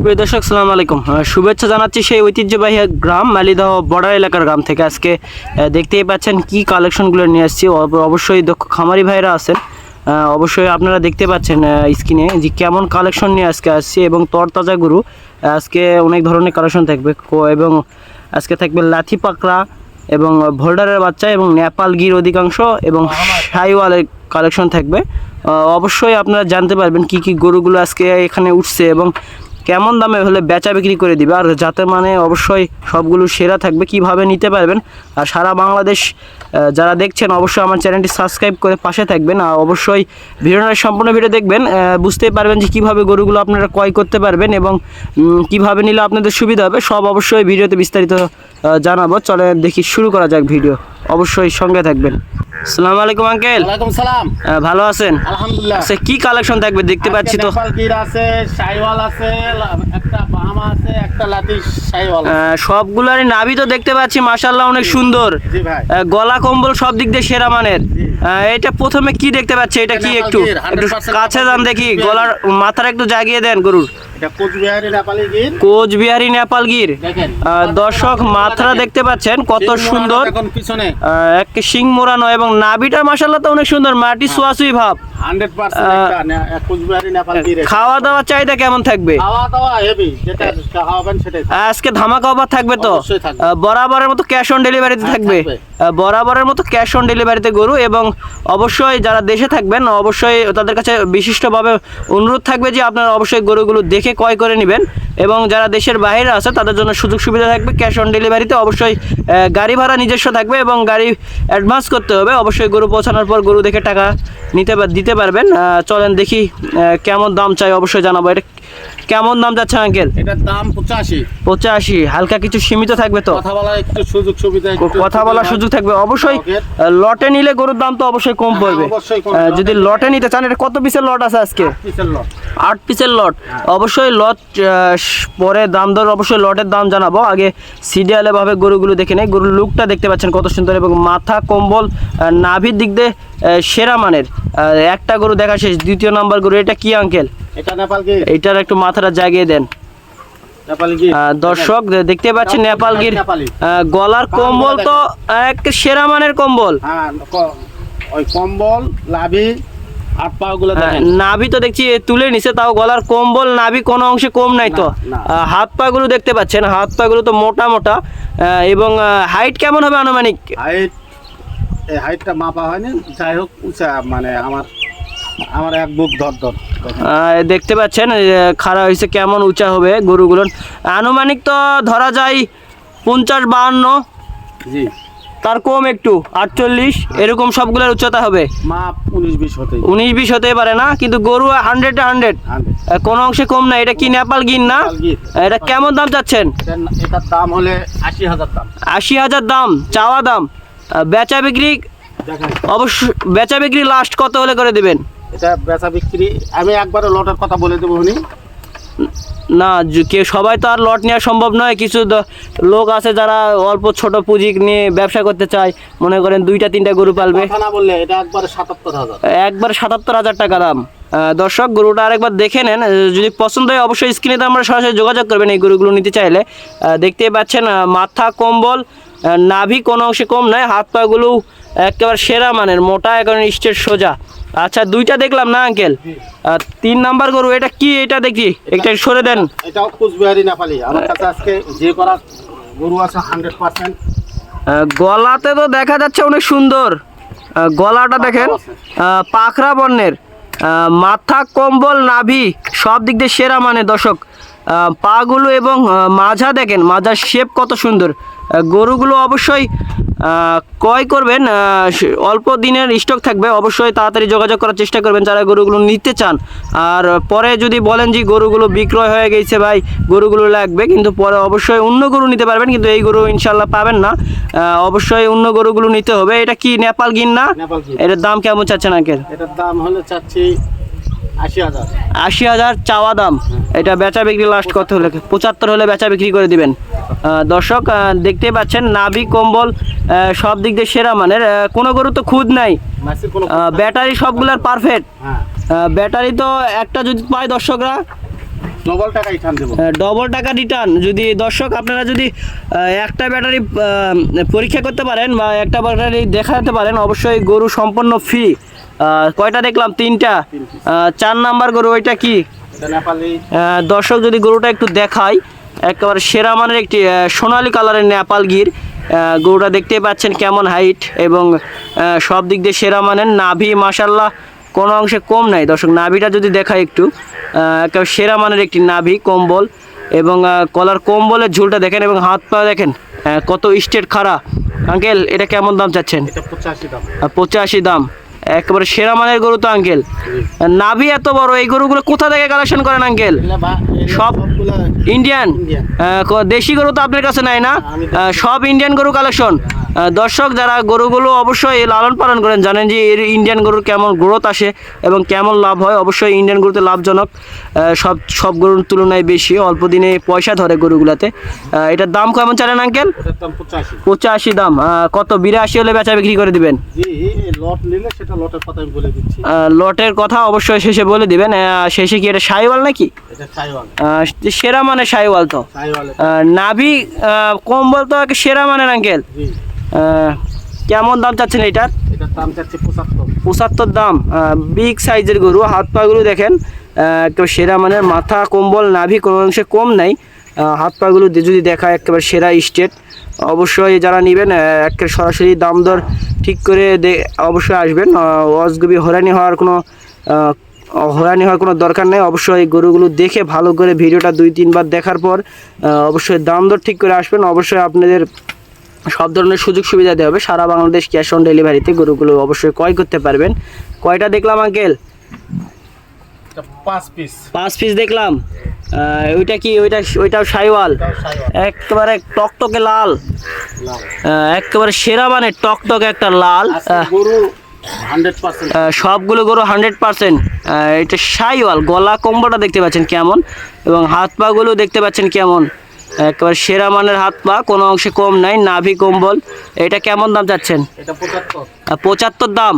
সুপ্রিয় দর্শক সালাম আলাইকুম। শুভেচ্ছা জানাচ্ছি সেই ঐতিহ্যবাহী গ্রাম, মালিদহ বর্ডার এলাকার গ্রাম থেকে। আজকে দেখতেই পাচ্ছেন কি কালেকশনগুলো নিয়ে আসছি। অবশ্যই দক্ষ খামারি ভাইরা আছেন। অবশ্যই আপনারা দেখতে পাচ্ছেন স্ক্রিনে যে কেমন কালেকশন নিয়ে আজকে আসছি এবং তরতাজা গরু, আজকে অনেক ধরনের কালেকশন থাকবে। এবং আজকে থাকবে লাথি পাকড়া এবং ভোল্ডারের বাচ্চা এবং নেপাল গির অধিকাংশ এবং সাইওয়ালের কালেকশন থাকবে। অবশ্যই আপনারা জানতে পারবেন কি কি গরুগুলো আজকে এখানে উঠছে এবং কেমন দামে হলে বেচা বিক্রি করে দিবে? আর যাতে মানে অবশ্যই সবগুলো সেরা থাকবে, কীভাবে নিতে পারবেন? আর সারা বাংলাদেশ যারা দেখছেন, অবশ্যই আমার চ্যানেলটি সাবস্ক্রাইব করে পাশে থাকবেন। আর অবশ্যই ভিডিওটা সম্পূর্ণ ভিডিও দেখবেন বুঝতেই পারবেন যে কীভাবে গরুগুলো আপনারা ক্রয় করতে পারবেন এবং কীভাবে নিলে আপনাদের সুবিধা হবে। সব অবশ্যই ভিডিওতে বিস্তারিত জানাব। চলে দেখি, শুরু করা যাক ভিডিও। অবশ্যই সঙ্গে থাকবেন। আসসালামু আলাইকুম আঙ্কেল। ওয়ালাইকুম সালাম। ভালো আছেন? আলহামদুলিল্লাহ। আচ্ছা কি কালেকশন থাকবে দেখতে পাচ্ছি তো? আছে সাইওয়াল আছে একটা বাহামা আছে একটা লাতি আছে। আহ, নাভি তো দেখতে পাচ্ছি মাশাল্লাহ অনেক সুন্দর। জি ভাই। গলা কম্বল সব দিক দিয়ে সেরা মানের। এটা প্রথমে কি দেখতে পাচ্ছি এটা কি একটু? একটু কাছে যান দেখি গলার মাথাটা একটু জাগিয়ে দেন গরুর। কোচবিহারি নেপালি নেপাল গির আহ, দর্শক মাথাটা দেখতে পাচ্ছেন কত সুন্দর। আহ, এক শিং মোড়ানো এবং নাভিটা মাশাল্লাহ তো অনেক সুন্দর মাটি সোয়াশুই ভাব। 100% আহ, একটা নে- এক কোচবিহারি নেপাল গির এটা। খাওয়া দাওয়া চাহিদা কেমন থাকবে? আজকে ধামাকা অফার থাকবে তো? বরাবরের মতো ক্যাশ অন ডেলিভারিতে থাকবে। বরাবরের মতো ক্যাশ অন ডেলিভারিতে গরু এবং অবশ্যই যারা দেশে থাকবেন অবশ্যই তাদের কাছে বিশিষ্টভাবে অনুরোধ থাকবে যে আপনারা অবশ্যই গরুগুলো দেখে ক্রয় করে নেবেন এবং যারা দেশের বাইরে আছে তাদের জন্য সুযোগ সুবিধা থাকবে। ক্যাশ অন ডেলিভারিতে অবশ্যই গাড়ি ভাড়া নিজস্ব থাকবে এবং গাড়ি অ্যাডভান্স করতে হবে। অবশ্যই গরু পৌঁছানোর পর গরু দেখে টাকা নিতে পার- দিতে পারবেন। চলেন দেখি কেমন দাম চাই অবশ্যই জানাব। এটা কেমন দাম যাচ্ছে আঙ্কেল এটার দাম পঁচাশি। পঁচাশি হালকা কিছু সীমিত থাকবে তো? কথা বলার একটু সুযোগ সুবিধা কথা বলার সুযোগ থাকবে। অবশ্যই লটে নিলে গরুর দাম তো অবশ্যই কম হ্যাঁ, পড়বে। যদি লটে নিতে চান এটা কত পিসের লট আছে আজকে? আট পিসের লট হ্যাঁ। অবশ্যই লট পরে দাম দর অবশ্যই লটের দাম জানাব। আগে সিরিয়ালে ভাবে গরুগুলো দেখে নেই। গরুর লুকটা দেখতে পাচ্ছেন কত সুন্দর এবং মাথা কম্বল নাভির দিক দিয়ে সেরা মানের। একটা গরু দেখা শেষ দ্বিতীয় নাম্বার গরু এটা কি আঙ্কেল এটা নেপাল গির। এইটার একটু মাথাটা জাগিয়ে দেন। দর্শক দেখতে পাচ্ছেন নেপাল গির গলার কম্বল তো এক সেরা মানের কম্বল। হ্যাঁ ওই কম্বল লাভি পা গুলো হ্যাঁ, নাভি তো দেখছি তুলে নিছে তাও গলার কম্বল নাভি কোনো অংশে কম নাই তো। হাত পাগুলো দেখতে পাচ্ছেন হাত পাগুলো তো মোটা মোটা। এবং হাইট কেমন হবে আনুমানিক? হাইট হাইটটা মাপা হয়নি যাই হোক মানে আমার আমার এক বুক ধর ধর। দেখতে পাচ্ছেন খাড়া হয়েছে কেমন উঁচা হবে গরুগুলোর। আনুমানিক তো ধরা যায় পঞ্চাশ বাহান্ন। জি। তার কম একটু আটচল্লিশ। এরকম সবগুলোর উচ্চতা হবে। উনিশ বিশ হতে পারে। না কিন্তু গরু হান্ড্রেড হান্ড্রেড কোনো অংশে কম না এটা কি নেপাল গিন না? এটা কেমন দাম চাচ্ছেন? এটার দাম হলে আশি হাজার দাম। আশি হাজার দাম চাওয়া দাম। বেচা বিক্রি অবশ্য বেচা বিক্রি লাস্ট কত হলে করে দিবেন? এটা বেচা বিক্রি। আমি একবারে লটের কথা বলে দেবো উনি না কেউ সবাই তো আর লট নেওয়া সম্ভব নয়। কিছু লোক আছে যারা অল্প ছোট পুঁজি নিয়ে ব্যবসা করতে চায়। মনে করেন দুইটা তিনটা গরু পালবে। না বললে এটা একবারে সাতাত্তর হাজার। একবার সাতাত্তর হাজার টাকা দাম। দর্শক গরুটা আরেকবার দেখে নেন। যদি পছন্দ হয় অবশ্যই স্ক্রিনে তো আমরা সরাসরি যোগাযোগ করবেন এই গরুগুলো নিতে চাইলে। দেখতেই পাচ্ছেন মাথা কম্বল নাভি কোনো অংশে কম নয়। হাত পাগুলো একেবারে সেরা মানের মোটা এখন স্টেট সোজা। আচ্ছা দুইটা দেখলাম না আঙ্কেল? আর তিন নাম্বার গরু এটা কি? এটা দেখি একটা সরে দেন। এটাও কুচবিহারি নেপালি। আমার কাছে আজকে যে করা গরু আছে হান্ড্রেড পার্সেন্ট গলাতে তো দেখা যাচ্ছে অনেক সুন্দর। গলাটা দেখেন পাখরা বর্ণের। মাথা কম্বল নাভি সব দিক দিয়ে সেরা মানে দর্শক। পাগুলো এবং মাঝা দেখেন মাঝার শেপ কত সুন্দর। গরুগুলো অবশ্যই ক্রয় করবেন অল্প দিনের স্টক থাকবে অবশ্যই তাড়াতাড়ি যোগাযোগ করার চেষ্টা করবেন যারা গরুগুলো নিতে চান। আর পরে যদি বলেন যে গরুগুলো বিক্রয় হয়ে গেছে ভাই গরুগুলো লাগবে কিন্তু পরে অবশ্যই অন্য গরু নিতে পারবেন কিন্তু এই গরু ইনশাল্লাহ পাবেন না। অবশ্যই অন্য গরুগুলো নিতে হবে। এটা কি নেপাল গিন না এটার দাম কেমন চাচ্ছেন আঙ্কেল? এটার দাম হলে চাচ্ছি আশি হাজার। চাওয়া দাম। এটা বেচা বিক্রি লাস্ট কত হলে? পঁচাত্তর হলে বেচা বিক্রি করে দিবেন। দর্শক দেখতেই পাচ্ছেন নাভি কম্বল সব দিক দিয়ে সেরা মানের। কোনো গরু তো খুদ নাই। ব্যাটারি সবগুলার পারফেক্ট হ্যাঁ। ব্যাটারি তো একটা যদি পায় দর্শকরা ডবল টাকা রিটার্ন দেবো। ডবল টাকা রিটার্ন। যদি দর্শক আপনারা যদি একটা ব্যাটারি পরীক্ষা করতে পারেন বা একটা ব্যাটারি দেখাতে পারেন অবশ্যই গরু সম্পূর্ণ ফ্রি কয়টা দেখলাম? তিনটা। চার নাম্বার গরু ওইটা কি? দর্শক যদি গরুটা একটু দেখাই একেবারে সেরা মানের একটি সোনালী কালারের নেপাল গির। গরুটা দেখতেই পাচ্ছেন কেমন হাইট এবং সব দিক দিয়ে সেরা মানের নাভি মাসাল্লাহ কোনো অংশে কম নাই। দর্শক নাভিটা যদি দেখাই একটু একেবারে সেরা মানের একটি নাভি কম্বল এবং কলার কম্বলের ঝুলটা দেখেন এবং হাত পা দেখেন কত স্টেট খাড়া। আঙ্কেল এটা কেমন দাম চাচ্ছেন? পঁচাশি দাম। পঁচাশি দাম। একেবারে সেরা মানের গরু তো আঙ্কেল নাভি এত বড় এই গরুগুলো কোথা থেকে কালেকশন করেন আঙ্কেল সব ইন্ডিয়ান দেশি গরু তো আপনার কাছে নাই না? সব ইন্ডিয়ান গরু কালেকশন দর্শক যারা গরুগুলো অবশ্যই লালন পালন করেন জানেন যে এর ইন্ডিয়ান গরুর কেমন গ্রোথ আসে এবং কেমন লাভ হয় অবশ্যই ইন্ডিয়ান গরুতে লাভজনক। সব সব গরুর তুলনায় বেশি অল্প দিনে পয়সা ধরে গরুগুলাতে। এটার দাম কেমন চালেন আঙ্কেল পঁচাশি। দাম। কত বিরাশি হলে বেচা বিক্রি করে দিবেন? লটের কথা অবশ্যই শেষে বলে দিবেন। শেষে কি এটা সাইওয়াল নাকি? সেরা মানে সাইওয়াল তো। নাভি আহ, কম্বল তো একে সেরা মানের আঙ্কেল কেমন দাম চাচ্ছেন এটার? এটার দাম চাচ্ছে পঁচাত্তর। পঁচাত্তর দাম। বিগ সাইজের গরু হাত পাগুলো দেখেন। একেবারে সেরা মানের মাথা কম্বল নাভি কোনো অংশে কম নাই। হাত পাগুলো যদি দেখায় একেবারে সেরা স্টেট অবশ্যই যারা নেবেন একেবারে সরাসরি দাম দর ঠিক করে দে- অবশ্যই আসবেন। অজগবি হরানি হওয়ার কোনো হরানি হওয়ার কোনো দরকার নেই। অবশ্যই গরুগুলো দেখে ভালো করে ভিডিওটা দুই তিনবার দেখার পর অবশ্যই দাম দর ঠিক করে আসবেন। অবশ্যই আপনাদের সব ধরনের সুযোগ সুবিধা দেওয়া হবে। সারা বাংলাদেশ ক্যাশ অন ডেলিভারিতে গরুগুলো অবশ্যই ক্রয় করতে পারবেন। কয়টা দেখলাম আঙ্কেল পাঁচ পিস পাঁচ পিস দেখলাম। ওইটা কি? ওইটা ওইটাও সাইওয়াল? একেবারে টকটকে লাল। একেবারে সেরা মানে টকটকে একটা লাল। গরু হান্ড্রেড পার্সেন্ট সবগুলো গরু হান্ড্রেড পার্সেন্ট এটা সাইওয়াল গলা কম্বলটা দেখতে পাচ্ছেন কেমন এবং হাত পাগুলো দেখতে পাচ্ছেন কেমন। একেবারে সেরা মানের হাত পা কোনো অংশে কম নাই নাভি কম্বল। এটা কেমন দাম চাচ্ছেন? পঁচাত্তর। দাম?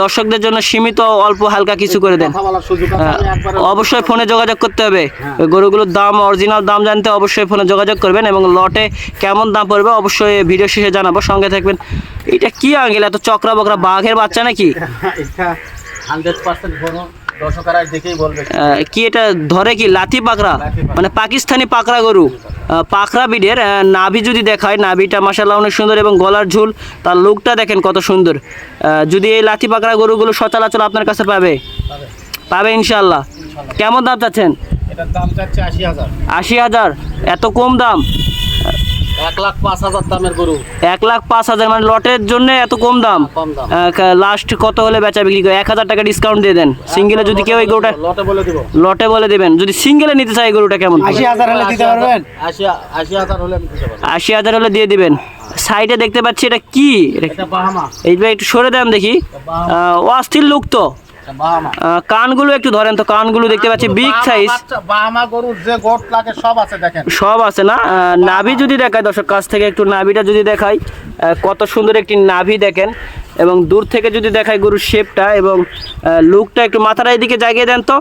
দর্শকদের জন্য সীমিত অল্প হালকা কিছু করে দেন। অবশ্যই ফোনে যোগাযোগ করতে হবে। হ্যাঁ। গরুগুলোর দাম অরিজিনাল দাম জানতে অবশ্যই ফোনে যোগাযোগ করবেন এবং লটে কেমন দাম পড়বে অবশ্যই ভিডিও শেষে জানাব। সঙ্গে থাকবেন। এটা কি আঙ্গেল? এত চক্রা বকরা বাঘের বাচ্চা নাকি? হান্ড্রেড পার্সেন্ট দর্শকেরা দেখেই বলবে কি। এটা ধরে কি? লাথি পাকড়া? মানে পাকিস্তানি পাকড়া গরু। পাকড়া বিডের নাভি যদি দেখায় নাভিটা মাসাল্লাহ অনেক সুন্দর এবং গলার ঝুল তার লুকটা দেখেন কত সুন্দর। যদি এই লাথি পাকড়া গরুগুলো সচরাচর আপনার কাছে পাবে? পাবে। ইনশাল্লাহ ইনশাল্লাহ। কেমন দাম চাচ্ছেন? এটার দাম চাচ্ছে আশি হাজার। আশি হাজার। এত কম দাম? এক লাখ পাঁচ হাজার দামের গরু। এক লাখ পাঁচ হাজার মানে লটের জন্য এত কম দাম? কম দাম। লাস্ট কত হলে বেচা বিক্রি করে? এক হাজার টাকা ডিসকাউন্ট দিয়ে দেন। সিঙ্গেলে যদি কেউ এই গরুটা লটে বলে দিব। লটে বলে দেবেন। যদি সিঙ্গেলে নিতে চাই গরুটা কেমন? আশি হাজার হলে দিতে পারবেন? আশি হাজার হলে আমি দিতে পারব। আশি হাজার হলে দিয়ে দিবেন। সাইডে দেখতে পাচ্ছি এটা কি? এটা বাহামা। একটু সরে দেন দেখি। অস্থির লুক তো। কানগুলো একটু ধরেন তো কানগুলো দেখতে পাচ্ছি বিগ সাইজ বাহামা গরুর যে গোট লাগে সব আছে দেখেন। সব আছে না? নাভি যদি দেখায় দর্শক কাছ থেকে একটু নাভিটা যদি দেখাই কত সুন্দর একটি নাভি দেখেন। এবং দূর থেকে যদি দেখায় গরুর শেপটা এবং লুকটা একটু মাথার এইদিকে জাগিয়ে দেন তো।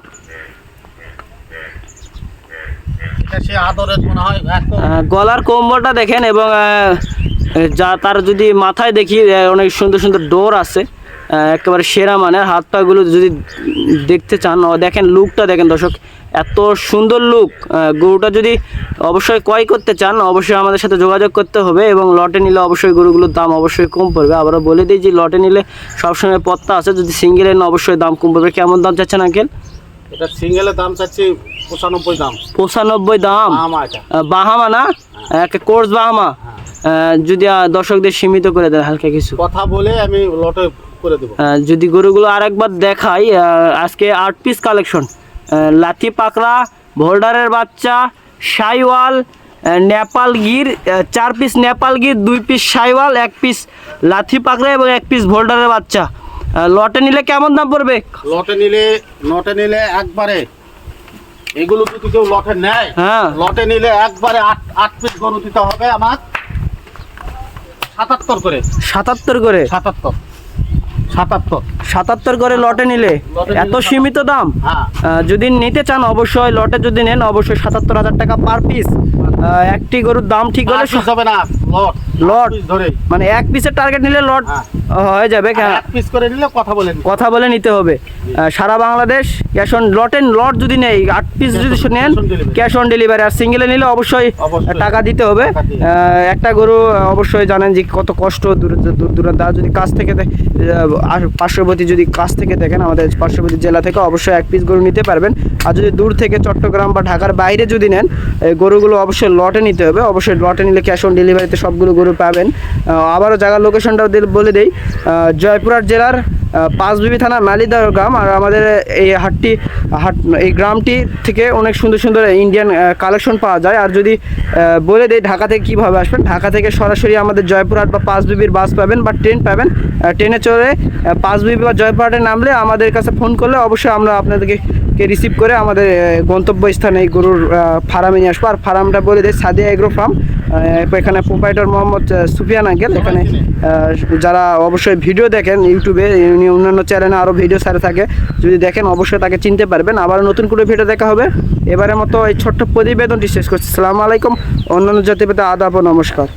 সে আদরের গলার কম্বলটা দেখেন এবং যা তার যদি মাথায় দেখি অনেক সুন্দর সুন্দর ডোর আছে। একেবারে সেরা মানে হাত পাগুলো যদি দেখতে চান দেখেন লুকটা দেখেন দর্শক এত সুন্দর লুক গরুটা যদি অবশ্যই ক্রয় করতে চান অবশ্যই আমাদের সাথে যোগাযোগ করতে হবে এবং লটে নিলে অবশ্যই গরুগুলোর দাম অবশ্যই কম পড়বে। আবারও বলে দিই যে লটে নিলে সবসময় পত্তা আছে যদি সিঙ্গেলে নেন অবশ্যই দাম কম পড়বে। কেমন দাম চাচ্ছেন আঙ্কেল? এটা সিঙ্গেলের দাম চাচ্ছি পঁচানব্বই দাম। পঁচানব্বই দাম? বাহামা না? একটা কোর্স বাহামা? যদি আহ, দর্শকদের সীমিত করে দেন হালকা কিছু। কথা বলে আমি লটে করে দেবো। যদি গরুগুলো আরেকবার দেখাই আজকে আট পিস কালেকশন লাথি পাকড়া ভোল্ডারের বাচ্চা সাইওয়াল নেপাল গির চার পিস নেপাল গির দুই পিস সাইওয়াল এক পিস লাথি পাকড়া এবং এক পিস ভোল্ডারের বাচ্চা। লটে নিলে কেমন দাম পড়বে? লটে নিলে লটে নিলে একবারে এগুলো যদি কেউ লটে নেয় হ্যাঁ। লটে নিলে একবারে আট আট পিস গরু দিতে হবে আমার সাতাত্তর করে। সাতাত্তর করে? সাতাত্তর। সাতাত্তর। সাতাত্তর করে লটে নিলে এত সীমিত দাম? হ্যাঁ। যদি নিতে চান অবশ্যই লটে যদি নেন অবশ্যই সাতাত্তর হাজার টাকা পার পিস একটি গরুর দাম ঠিক হলে হবে না লট। লট। ধরে। মানে এক পিসের টার্গেট নিলে লট হ্যাঁ। হয়ে যাবে। এক পিস করে নিলে কথা বলেন কথা বলে নিতে হবে। সারা বাংলাদেশ ক্যাশ অন লট যদি নেই আট পিস যদি নেন। ক্যাশ অন ডেলিভারি আর সিঙ্গেলে নিলে অবশ্যই। টাকা দিতে হবে। একটা গরু অবশ্যই জানেন যে কত কষ্ট দূর দূর দূরান্ত। যদি কাছ থেকে পার্শ্ববর্তী যদি কাছ থেকে দেখেন আমাদের পার্শ্ববর্তী জেলা থেকে অবশ্যই এক পিস গরু নিতে পারবেন। আর যদি দূর থেকে চট্টগ্রাম বা ঢাকার বাইরে যদি নেন গরুগুলো অবশ্যই লটে নিতে হবে। অবশ্যই লটে নিলে ক্যাশ অন ডেলিভারিতে সবগুলো গরু পাবেন। আবারও জায়গার লোকেশনটাও বলে দেই। জয়পুরহাট জেলার পাঁচবিবি থানা মালিদার গ্রাম আর আমাদের এই হাটটি, হাট, এই গ্রামটি থেকে অনেক সুন্দর সুন্দর ইন্ডিয়ান কালেকশন পাওয়া যায়। আর যদি বলে দেই ঢাকা থেকে কীভাবে আসবেন, ঢাকা থেকে সরাসরি আমাদের জয়পুরহাট বা পাঁচবিবির বাস পাবেন বা ট্রেন পাবেন। ট্রেনে চড়ে পাঁচবিবি বা জয়পুরহাটে নামলে আমাদের কাছে ফোন করলে অবশ্যই আমরা আপনাদেরকে, কে রিসিভ করে আমাদের গন্তব্যস্থানে গরুর ফার্মে নিয়ে আসব। আর ফার্মটা বলে দেয় সাদিয়া এগ্রো ফার্ম এখানে প্রোপাইটর মোহাম্মদ সুফিয়া সুফিয়ান আঙ্কেল। এখানে যারা অবশ্যই ভিডিও দেখেন ইউটিউবে উনি অন্যান্য চ্যানেলে আরও ভিডিও সারে থাকে। যদি দেখেন, অবশ্যই তাকে চিনতে পারবেন। আবার নতুন করে ভিডিও দেখা হবে। এবারের মতো এই ছোট্ট প্রতিবেদনটি শেষ করছি। সালামু আলাইকুম। অন্যান্য জাতিভেদে আদাব নমস্কার।